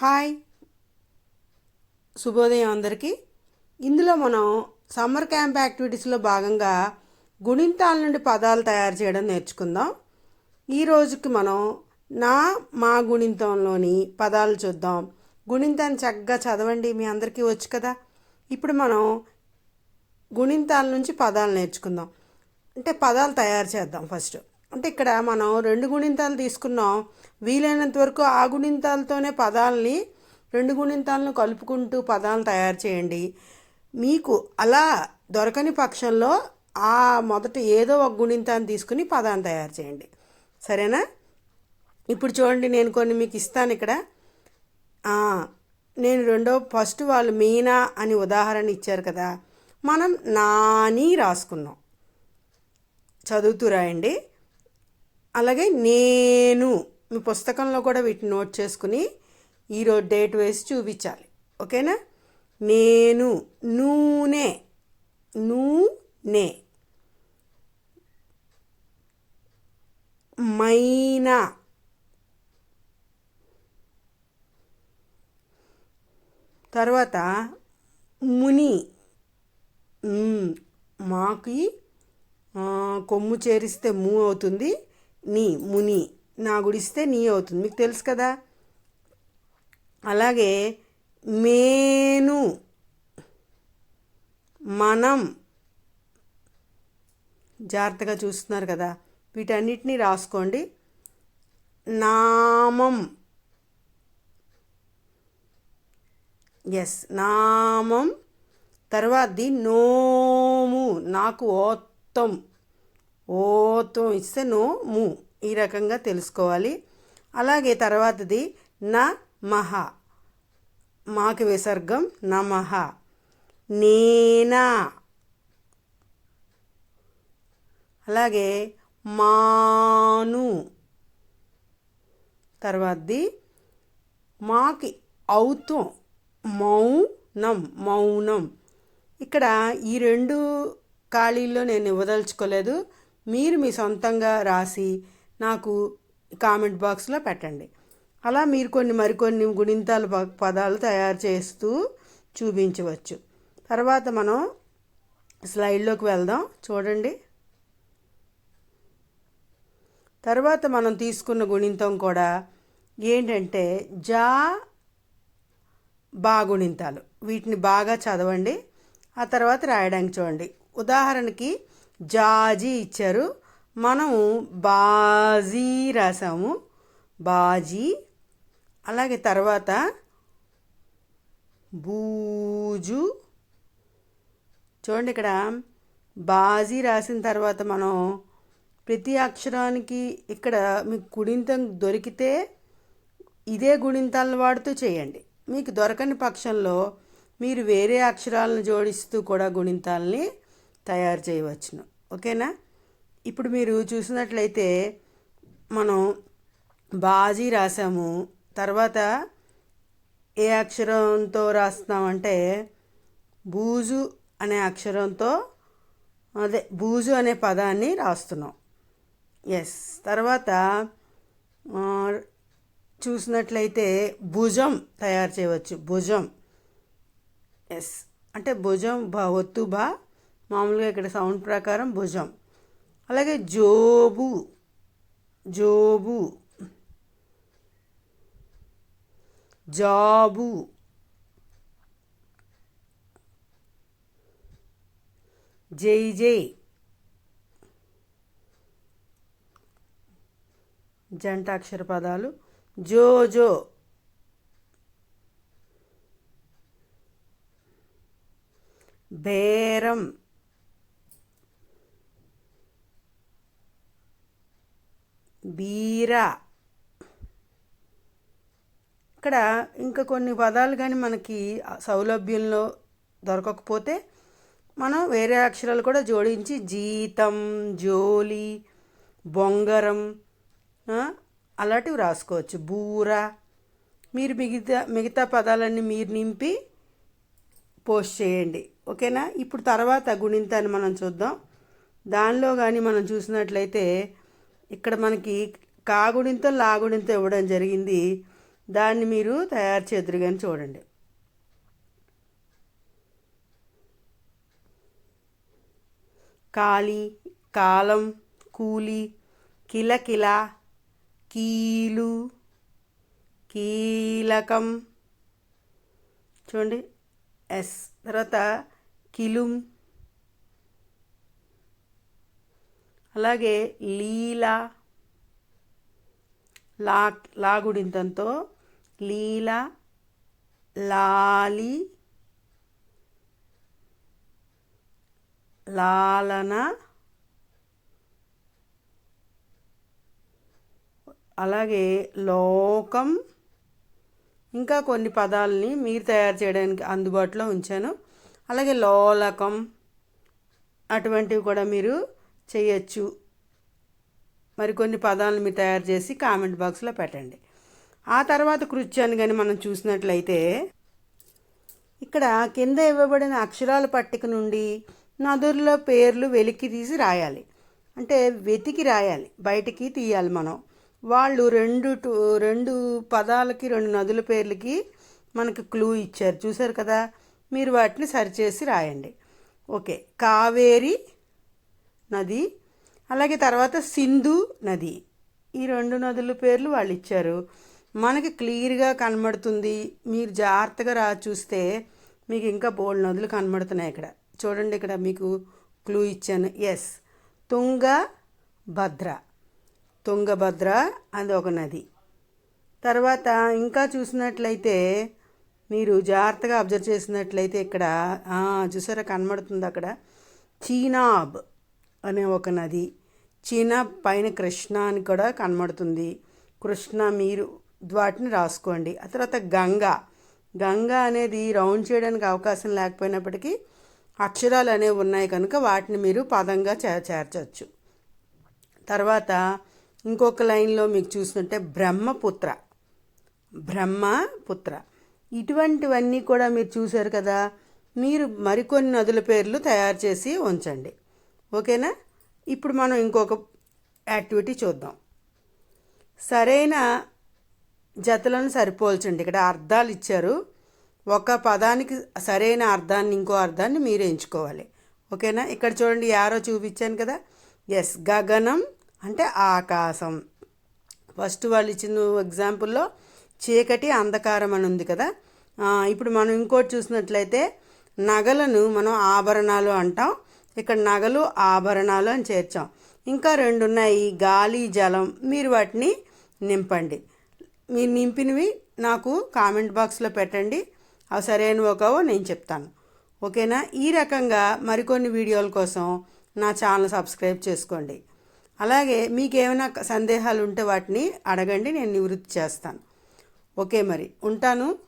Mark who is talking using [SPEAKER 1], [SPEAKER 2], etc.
[SPEAKER 1] Hi. శుభోదయం అందరికీ. ఇందులో మనం సమ్మర్ క్యాంప్ యాక్టివిటీస్లో భాగంగా గుణింతాల నుండి పదాలు తయారు చేయడం నేర్చుకుందాం. ఈ రోజుకి మనం నా మా గుణింతంలోని పదాలు చూద్దాం. గుణింతాన్ని చక్కగా చదవండి మీ అందరికీ వచ్చు కదా? ఇప్పుడు మనం గుణింతాల నుంచి పదాలు నేర్చుకుందాం. అంటే పదాలు తయారు చేద్దాం ఫస్ట్. అంటే ఇక్కడ మనం రెండు గుణింతాలు తీసుకున్నాం. వీలైనంత వరకు ఆ గుణింతాలతోనే పదాలని రెండు గుణింతాలను కలుపుకుంటూ పదాలను తయారు చేయండి. మీకు అలా దొరకని పక్షంలో ఆ మొదట ఏదో ఒక గుణింతాన్ని తీసుకుని పదాన్ని తయారు చేయండి. సరేనా? ఇప్పుడు చూడండి నేను కొన్ని మీకు ఇస్తాను ఇక్కడ. నేను రెండో ఫస్ట్ వాళ్ళు మీనా అని ఉదాహరణ ఇచ్చారు కదా. మనం నాని రాసుకున్నాం. చదువుతూ రాయండి. అలాగే నేను మీ పుస్తకంలో కూడా వీటిని నోట్ చేసుకుని ఈరోజు డేట్ వేసి చూపించాలి. ఓకేనా? నేను నూనె నూనె. మైనా. తర్వాత ముని. మాకి కొమ్ము చేరిస్తే మూ అవుతుంది. నీ ముని నా గుడిస్తే నీ అవుతుంది. మీకు తెలుసు కదా? అలాగే మేను మనం జాగ్రత్తగా చూస్తున్నారు కదా? వీటన్నిటినీ రాసుకోండి. నామం. ఎస్ నామం. తర్వాతది నోము నాకు ఓత్తం. ఓతో ఇస్తే నో ము ఈ రకంగా తెలుసుకోవాలి. అలాగే తర్వాతది న మహ. మాకు విసర్గం నమహ నేనా. అలాగే మాను. తర్వాతది మాకి ఔతం మౌనం మౌనం. ఇక్కడ ఈ రెండు ఖాళీల్లో నేను ఇవ్వదలుచుకోలేదు మీరు మీ సొంతంగా రాసి నాకు కామెంట్ బాక్స్లో పెట్టండి. అలా మీరు కొన్ని మరికొన్ని గుణింతాల ప- పదాలు తయారు చేస్తూ చూపించవచ్చు. తర్వాత మనం స్లైడ్లోకి వెళ్దాం. చూడండి. తర్వాత మనం తీసుకున్న గుణింతం కూడా ఏంటంటే జా బాగుణింతాలు వీటిని బాగా చదవండి. ఆ తర్వాత రాయడానికి చూడండి. ఉదాహరణకి జాజీ ఇచ్చారు. మనము బాజీ రాసాము. బాజీ. అలాగే తర్వాత బూజు. చూడండి ఇక్కడ. బాజీ రాసిన తర్వాత మనం ప్రతి అక్షరానికి ఇక్కడ మీకు గుణింతం దొరికితే ఇదే గుణింతాలను వాడుతూ చేయండి. మీకు దొరకని పక్షంలో మీరు వేరే అక్షరాలను జోడిస్తూ కూడా గుణింతాలని తయారు చేయవచ్చును. ఓకేనా? ఇప్పుడు మీరు చూసినట్లయితే మనం బాజీ రాసాము. తర్వాత ఏ అక్షరంతో రాస్తున్నామంటే బూజు అనే అక్షరంతో అదే బూజు అనే పదాన్ని రాస్తున్నాం. ఎస్ తర్వాత చూసినట్లయితే భుజం తయారు చేయవచ్చు. భుజం. ఎస్ అంటే భుజం బా ఒత్తు బా మామూలుగా ఇక్కడ సౌండ్ ప్రకారం భుజం. అలాగే జోబు జోబు జాబు జై జై జంటాక్షర పదాలు జో జో బేరం బీరా. ఇక్కడ ఇంకా కొన్ని పదాలు కానీ మనకి సౌలభ్యంలో దొరకకపోతే మనం వేరే అక్షరాలు కూడా జోడించి జీతం జోలి బొంగరం అలాంటివి రాసుకోవచ్చు. బూర. మీరు మిగతా మిగతా పదాలన్నీ మీరు నింపి పోస్ట్ చేయండి. ఓకేనా? ఇప్పుడు తర్వాత గుణింతాన్ని మనం చూద్దాం. దానిలో కానీ మనం చూసినట్లయితే ఇక్కడ మనకి కాగుడింతో లాగుడింతో ఇవ్వడం జరిగింది. దాన్ని మీరు తయారు చేద్దరు కానీ చూడండి. కాలి కాలం కూలి కిలకిల కీలు కీలకం. చూడండి. ఎస్. తర్వాత కిలుం అలాగే లీల లా లాగుడింతంతో లీల లాలి లాలన అలాగే లోకం ఇంకా కొన్ని పదాలని మీరు తయారు చేయడానికి అందుబాటులో ఉంచాను. అలాగే లోలకం అటువంటివి కూడా మీరు చేయొచ్చు. మరికొన్ని పదాలను మీరు తయారు చేసి కామెంట్ బాక్స్లో పెట్టండి. ఆ తర్వాత కృత్యాన్ని కానీ మనం చూసినట్లయితే ఇక్కడ కింద ఇవ్వబడిన అక్షరాల పట్టిక నుండి నదుల్లో పేర్లు వెలికి తీసి రాయాలి. అంటే వెతికి రాయాలి. బయటికి తీయాలి మనం. వాళ్ళు రెండు రెండు పదాలకి రెండు నదుల పేర్లకి మనకు క్లూ ఇచ్చారు. చూసారు కదా? మీరు వాటిని సరిచేసి రాయండి. ఓకే. కావేరి నది అలాగే తర్వాత సింధు నది. ఈ రెండు నదుల పేర్లు వాళ్ళు ఇచ్చారు. మనకి క్లియర్గా కనబడుతుంది. మీరు జాగ్రత్తగా రా చూస్తే మీకు ఇంకా బోల్డ్ నదులు కనబడుతున్నాయి ఇక్కడ. చూడండి ఇక్కడ మీకు క్లూ ఇచ్చాను. ఎస్ తుంగ భద్ర. తుంగభద్ర అది ఒక నది. తర్వాత ఇంకా చూసినట్లయితే మీరు జాగ్రత్తగా అబ్జర్వ్ చేసినట్లయితే ఇక్కడ చూసారా కనబడుతుంది అక్కడ. చీనాబ్. అనే ఒక నది చీనా పైన కృష్ణ అని కూడా కనబడుతుంది. కృష్ణ మీరు వాటిని రాసుకోండి. ఆ తర్వాత గంగా. గంగా అనేది రౌండ్ చేయడానికి అవకాశం లేకపోయినప్పటికీ అక్షరాలు అనేవి ఉన్నాయి కనుక వాటిని మీరు పదంగా చేర్చవచ్చు. తర్వాత ఇంకొక లైన్లో మీకు చూసినట్టే బ్రహ్మపుత్ర. బ్రహ్మపుత్ర. ఇటువంటివన్నీ కూడా మీరు చూశారు కదా మీరు మరికొన్ని నదుల పేర్లు తయారు చేసి ఉంచండి. ఓకేనా? ఇప్పుడు మనం ఇంకొక యాక్టివిటీ చూద్దాం. సరైన జతలను సరిపోల్చండి. ఇక్కడ అర్థాలు ఇచ్చారు. ఒక పదానికి సరైన అర్థాన్ని ఇంకో అర్థాన్ని మీరు ఎంచుకోవాలి. ఓకేనా? ఇక్కడ చూడండి యారో చూపించాను కదా. ఎస్ గగనం అంటే ఆకాశం. ఫస్ట్ వాళ్ళు ఇచ్చిన ఎగ్జాంపుల్లో చీకటి అంధకారం అని ఉంది కదా. ఇప్పుడు మనం ఇంకోటి చూసినట్లయితే నగలను మనం ఆభరణాలు అంటాం. ఇక్కడ నగలు ఆభరణాలు అని చేర్చాం. ఇంకా రెండు ఉన్నాయి గాలి జలం. మీరు వాటిని నింపండి. మీరు నింపినవి నాకు కామెంట్ బాక్స్లో పెట్టండి. అవి సరైనవో కావో నేను చెప్తాను. ఓకేనా? ఈ రకంగా మరికొన్ని వీడియోల కోసం నా ఛానల్ సబ్స్క్రైబ్ చేసుకోండి. అలాగే మీకేమైనా సందేహాలు ఉంటే వాటిని అడగండి నేను నివృత్తి చేస్తాను. ఓకే మరి. ఉంటాను.